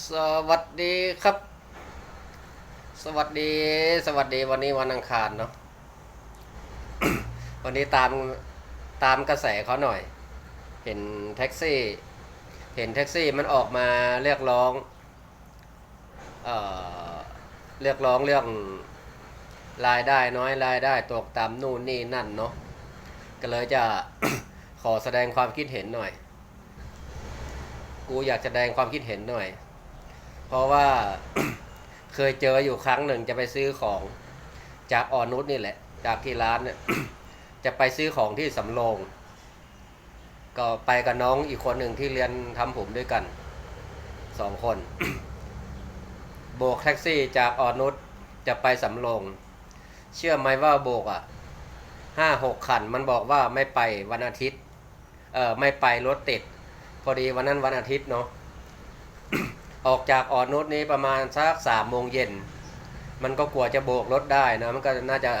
สวัสดีครับ สวัสดี สวัสดีวันนี้วันอังคารเนาะ วันนี้ตามตามกระแสเขาหน่อย เห็นแท็กซี่ เห็นแท็กซี่มันออกมาเรียกร้อง เอ่อ เรียกร้องเรื่องรายได้น้อยรายได้ตกต่ำนู่นนี่นั่นเนาะ ก็เลยจะขอแสดงความคิดเห็นหน่อย กูอยากแสดงความคิดเห็นหน่อย เพราะว่าเคยเจออยู่ครั้งหนึ่งจะไปซื้อของจากออนนุชนี่แหละ จากที่ร้านเนี่ยจะไปซื้อของที่สำโรง ก็ไปกับน้องอีกคนหนึ่งที่เรียนทำผมด้วยกันสองคน โบกแท็กซี่จากออนนุชจะไปสำโรง เชื่อไหมว่าโบกอะห้าหกคันมันบอกว่าไม่ไปวันอาทิตย์ เออไม่ไปรถติด พอดีวันนั้นวันอาทิตย์เนาะ ออกจากอ่อนนุชนี้ประมาณสักสามโมงเย็น มันก็กลัวจะโบกรถได้นะ มันก็น่าจะ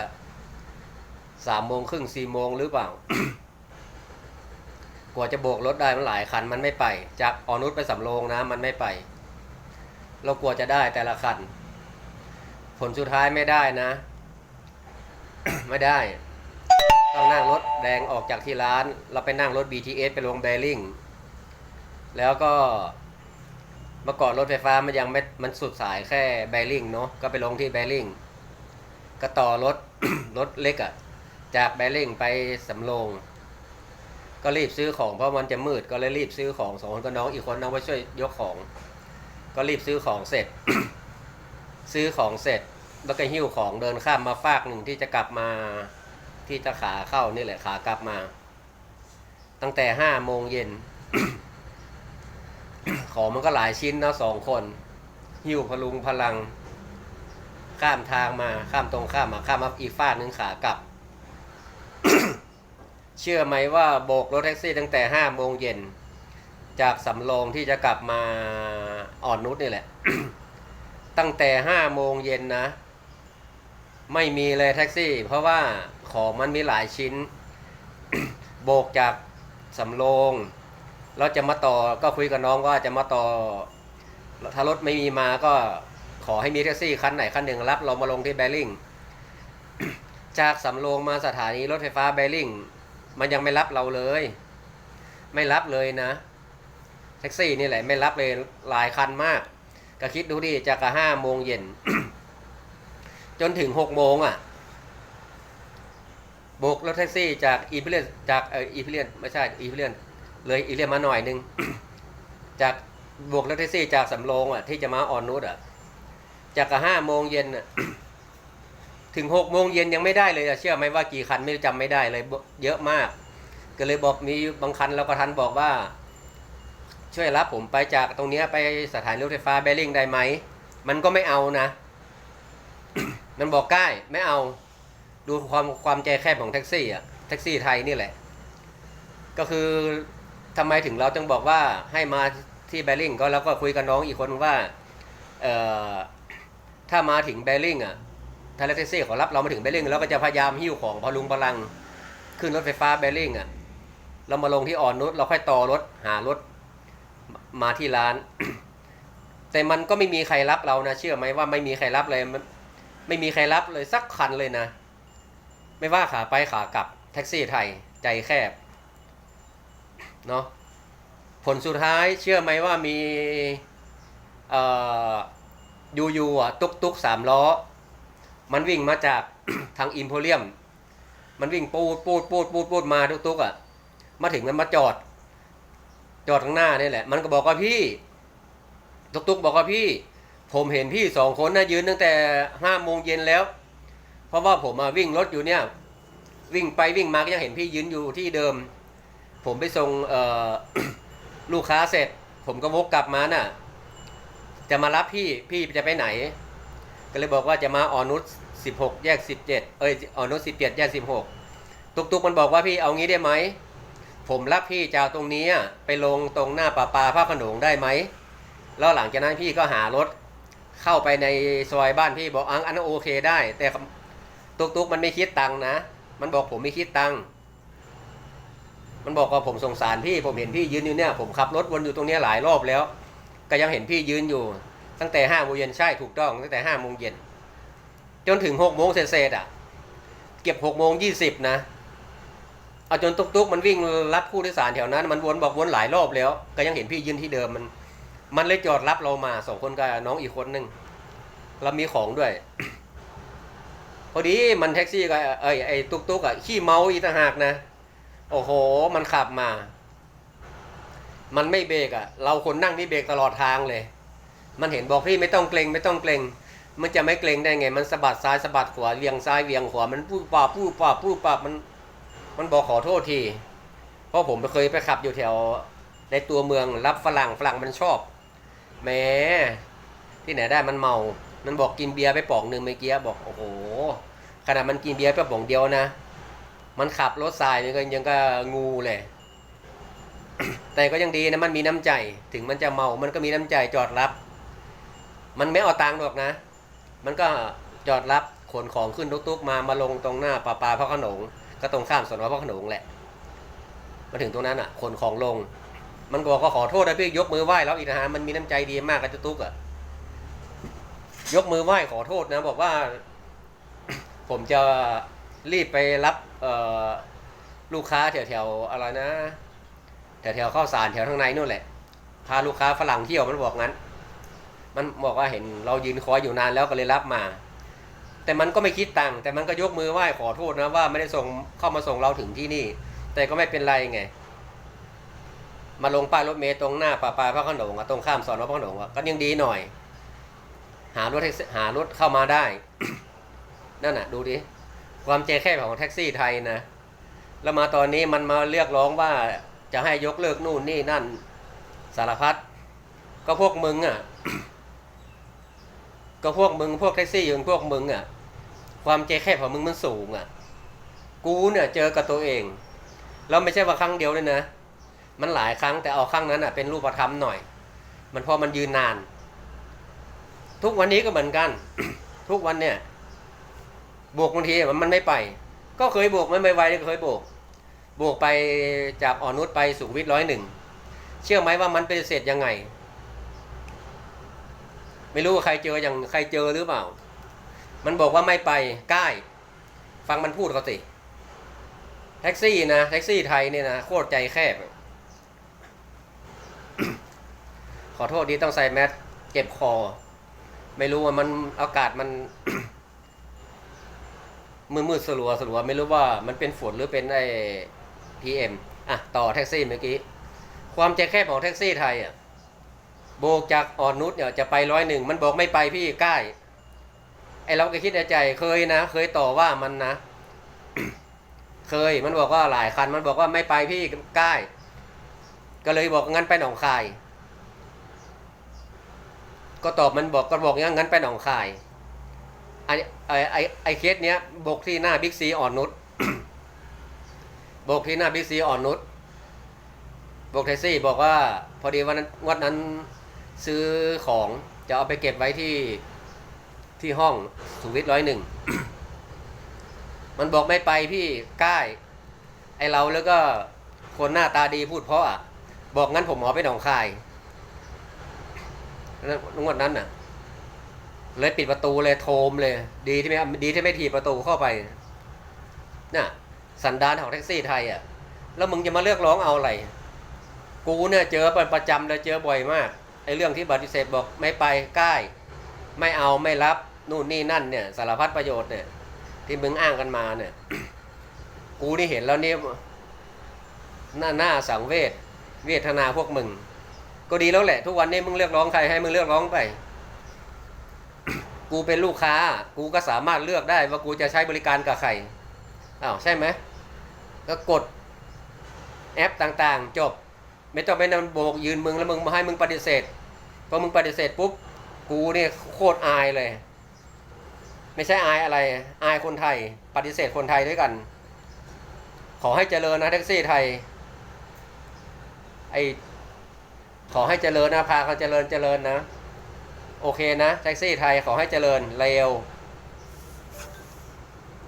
สามโมงครึ่งสี่โมงหรือเปล่ากว่าจะโบกรถได้มันหลายคันมันไม่ไป จากอ่อนนุชไปสำโรงนะมันไม่ไป เรากลัวจะได้แต่ละคัน ผลสุดท้ายไม่ได้นะ ไม่ได้ ต้องนั่งรถแดงออกจากที่ร้าน เราไปนั่งรถ BTS ไปลงเบลลิงแล้วก็ เมื่อก่อนรถไฟฟ้ามันยังไม่มันสุดสายแค่เบลลิงเนาะก็ไปลงที่เบลลิงก็ต่อรถรถเล็กอะ่ะ จากเบลลิงไปสำโรงก็รีบซื้อของเพราะมันจะมืดก็เลยรีบซื้อของสองคนก็น้องอีกคนน้องไปช่วยยกของ ก็รีบซื้อของเสร็จ ซื้อของเสร็จแล้วก็หิ้วของเดินข้ามมาฟากหนึ่งที่จะกลับมาที่จะขาเข้านี่แหละขากลับมา ตั้งแต่ห้าโมงเย็น ของมันก็หลายชิ้นนะสองคน หิ้วพลุงพลัง ข้ามทางมาข้ามตรงข้ามมาข้ามมาอีกฟาหนึ่งขากลับ เชื่อไหมว่าโบกรถแท็กซี่ตั้งแต่ห้าโมงเย็น จากสำโรงที่จะกลับมาอ่อนนุชนี่แหละ ตั้งแต่ห้าโมงเย็นนะ ไม่มีเลยแท็กซี่ เพราะว่าของมันมีหลายชิ้น โบกจากสำโรง แล้วจะมาต่อก็คุยกับน้องว่าจะมาต่อ ถ้ารถไม่มีมาก็ขอให้มีแท็กซี่คันไหนคันหนึ่งรับเรามาลงที่แบริ่งจากสำโรงมาสถานีรถไฟฟ้าแบริ่งมันยังไม่รับเราเลย ไม่รับเลยนะ แท็กซี่นี่แหละไม่รับเลยหลายคันมาก ก็คิดดูดิจากห้าโมงเย็นจนถึงหกโมงอะโบกรถแท็กซี่จากอีพิเลียนจากเอออีพิเลียนไม่ใช่อีพิเลียน เลยอีเลียมาหน่อยนึง จากโบกรถแท็กซี่จากสำโรงอะที่จะมาออนนุชอะ จากห้าโมงเย็นอะถึงหกโมงเย็นยังไม่ได้เลยอะเชื่อไหมว่ากี่คันไม่จำไม่ได้เลยเยอะมาก ก็เลยบอกมีบางคันเราก็ทันบอกว่า ช่วยรับผมไปจากตรงนี้ไปสถานีรถไฟฟ้าเบลลิงได้ไหม มันก็ไม่เอานะ มันบอกใกล้ไม่เอา ดูความความใจแคบของแท็กซี่อะแท็กซี่ไทยนี่แหละ ก็คือ ทำไมถึงเราต้องบอกว่าให้มาที่เบลลิงก็แล้วก็คุยกับน้องอีกคนว่าเอ่อถ้ามาถึงเบลลิงอะถ้าแท็กซี่ขารับเรามาถึงเบลลิงเราก็จะพยายามหิ้วของพอลุงพลัง ขึ้นรถไฟฟ้าเบลลิงอะเรามาลงที่อ่อนนุชเราค่อยต่อรถหารถมาที่ร้าน แต่มันก็ไม่มีใครรับเรานะ เชื่อไหมว่าไม่มีใครรับเลยไม่มีใครรับเลยสักคันเลยนะ ไม่ว่าขาไปขากลับแท็กซี่ไทยใจแคบ เนาะผลสุดท้ายเชื่อไหมว่ามีเอ่อยูยูอะตุกตุกสามล้อ มันวิ่งมาจากทางอิมโพเรียม มันวิ่งปูดปูดปูดปูดปูดมาตุกตุกอะ มาถึงมันมาจอด จอดข้างหน้านี่แหละ มันก็บอกว่าพี่ ตุกตุกบอกว่าพี่ ผมเห็นพี่สองคนนะยืนตั้งแต่ห้าโมงเย็นแล้ว เพราะว่าผมมาวิ่งรถอยู่เนี่ย วิ่งไปวิ่งมาก็ยังเห็นพี่ยืนอยู่ที่เดิม ผมไปส่งลูกค้าเสร็จ ผมก็วกกลับมาน่ะ จะมารับพี่พี่จะไปไหน ก็เลยบอกว่าจะมาออนุสสิบหกแยกสิบเจ็ดเอ้ยออนุสสิบเจ็ดแยกสิบหกตุกตุกมันบอกว่าพี่เอางี้ได้ไหมผมรับพี่จากตรงนี้ไปลงตรงหน้าป่าปาพระขนงได้ไหมแล้วหลังจากนั้นพี่ก็หารถเข้าไปในซอยบ้านพี่บอกอังอันโอเคได้ แต่ตุกตุกมันไม่คิดตังนะ มันบอกผมไม่คิดตังค์ มันบอกว่าผมสงสารพี่ผมเห็นพี่ยืนอยู่เนี่ยผมขับรถวนอยู่ตรงนี้หลายรอบแล้ว ก็ยังเห็นพี่ยืนอยู่ ตั้งแต่ห้าโมงเย็นใช่ถูกต้องตั้งแต่ห้าโมงเย็นจนถึงหกโมงเศษอะ เก็บหกโมงยี่สิบนะเอาจนตุกๆมันวิ่งรับผู้โดยสารแถวนั้น มันวนบอกวนหลายรอบแล้ว ก็ยังเห็นพี่ยืนที่เดิมมัน มันเลยจอดรับเรามาสองคนกับน้องอีกคนหนึ่งเรามีของด้วย พอดีมันแท็กซี่กับไอ้ไอ้ตุกตุกๆอะขี้เมาอีต่างหากนะ โอ้โห มันขับมา มันไม่เบรกอะ เราคนนั่งนี่เบรกตลอดทางเลย มันเห็นบอกพี่ไม่ต้องเกรงไม่ต้องเกรงมันจะไม่เกรงได้ไง มันสะบัดซ้ายสะบัดขวาเวียงซ้ายเวียงขวา มันปู้ปาปู้ปาปู้ปามัน มันบอกขอโทษที เพราะผมเคยไปขับอยู่แถวในตัวเมืองรับฝรั่งฝรั่งมันชอบ แหม ที่ไหนได้มันเมา มันบอกกินเบียร์ไปป๋องหนึ่งเมื่อกี้บอกโอ้โห ขนาดมันกินเบียร์ไปป๋องเดียวนะ มันขับรถสายนี่ก็ยังก็งูเลยแต่ก็ยังดีนะมันมีน้ำใจ ถึงมันจะเมา มันก็มีน้ำใจจอดรับ มันไม่เอาตังค์หรอกนะ มันก็จอดรับขนของขึ้นตุ๊กๆมามาลงตรงหน้าปลาปลาพระโขนงก็ตรงข้ามสนพระโขนงแหละ มาถึงตรงนั้นอะ ขนของลง มันบอกก็ขอโทษนะพี่ยกมือไหว้แล้วอีกนะฮะมันมีน้ำใจดีมากกับเจ้าตุ๊กอะยกมือไหว้ขอโทษนะ บอกว่า ผมจะ รีบไปรับเอ่อลูกค้าแถวแถวอะไรนะ แถวแถวข้าวสารแถวทางในนู่นแหละ พาลูกค้าฝรั่งเที่ยวมันบอกงั้น มันบอกว่าเห็นเรายืนคอยอยู่นานแล้วก็เลยรับมา แต่มันก็ไม่คิดตังค์แต่มันก็ยกมือไหว้ขอโทษนะว่าไม่ได้ส่งเข้ามาส่งเราถึงที่นี่ แต่ก็ไม่เป็นไรไงมาลงป้ายรถเมล์ตรงหน้าป่าปลาพระขนงตรงข้ามสอนอพระขนงก็ยังดีหน่อย หารถหารถเข้ามาได้ นั่นน่ะ ดูดิ ความใจแคบของแท็กซี่ไทยนะ แล้วมาตอนนี้มันมาเรียกร้องว่าจะให้ยกเลิกนู่นนี่นั่นสารพัดก็พวกมึงอะ ก็พวกมึงพวกแท็กซี่อย่างพวกมึงอะ ความใจแคบของมึงมันสูงอะ กูเนี่ยเจอกับตัวเองแล้วไม่ใช่ว่าครั้งเดียวเลยนะ มันหลายครั้งแต่เอาครั้งนั้นอะเป็นรูปธรรมหน่อย มันพอมันยืนนาน ทุกวันนี้ก็เหมือนกัน ทุกวันเนี่ย โบกบางทีมันมันไม่ไป ก็เคยโบกมันไม่ไวเคยโบกโบกไปจากอ่อนนุชไปสุขวิทร้อยหนึ่งเชื่อไหมว่ามันเป็นเศษยังไง ไม่รู้ว่าใครเจออย่างใครเจอหรือเปล่า มันบอกว่าไม่ไปใกล้ฟังมันพูดเขาสิแท็กซี่นะแท็กซี่ไทยเนี่ยนะโคตรใจแคบ ขอโทษดีต้องใส่แมสเจ็บคอ ไม่รู้ว่ามันอากาศมัน มืดมืดๆสลัวสลัวไม่รู้ว่ามันเป็นฝุ่นหรือเป็นไอ้พีเอ็มอะต่อแท็กซี่เมื่อกี้ ความใจแคบของแท็กซี่ไทยอะโบกจากอ่อนนุชเนี่ยจะไปร้อยหนึ่งมันบอกไม่ไปพี่ใกล้ไอเราก็คิดในใจเคยนะ เคยต่อว่ามันนะ เคยมันบอกว่าหลายคัน มันบอกว่าไม่ไปพี่ใกล้ก็เลยบอกงั้นไปหนองคาย ก็ตอบมันบอกก็บอกงั้นงั้นไปหนองคาย ไอไอไอไอเคสเนี้ยบกที่หน้าบิ๊กซีอ่อนนุชบกที่หน้าบิ๊กซีอ่อนนุชบกแท็กซี่บอกว่าพอดีวันนั้นวันนั้นซื้อของจะเอาไปเก็บไว้ที่ที่ห้องสุวิทร้อยหนึ่งมันบอกไม่ไปพี่ใกล้ไอเราแล้วก็คนหน้าตาดีพูดเพราะอะบอกงั้นผมหมอไปหนองคายแล้วงวดนั้นน่ะ เลยปิดประตูเลยโทมเลย ดีที่ไม่ดีที่ไม่ถีบประตูเข้าไปน่ะสันดานของแท็กซี่ไทยอะ แล้วมึงจะมาเลือกร้องเอาอะไร กูเนี่ยเจอเป็นประจำเลยเจอบ่อยมากไอ้เรื่องที่ปฏิเสธบอกไม่ไปใกล้ไม่เอาไม่รับนู่นนี่นั่นเนี่ย สารพัดประโยชน์เนี่ย ที่มึงอ้างกันมาเนี่ย กูนี่เห็นแล้วนี่หน้าหน้าสังเวชเวทนาพวกมึง ก็ดีแล้วแหละ ทุกวันนี้มึงเรียกร้องใครให้มึงเรียกร้องไป กูเป็นลูกค้า กูก็สามารถเลือกได้ว่ากูจะใช้บริการกับใครอ้าวใช่ไหมก็กดแอปต่างๆ จบ ไม่ต้องไปนั่งโบกยืนมึงแล้วมึงมาให้มึงปฏิเสธพอมึงปฏิเสธปุ๊บกูเนี่ยโคตรอายเลย ไม่ใช่อายอะไร อายคนไทย ปฏิเสธคนไทยด้วยกัน ขอให้เจริญนะแท็กซี่ไทยไอขอให้เจริญนะพาเขาเจริญเจริญนะ โอเคนะแท็กซี่ไทยขอให้เจริญเร็ว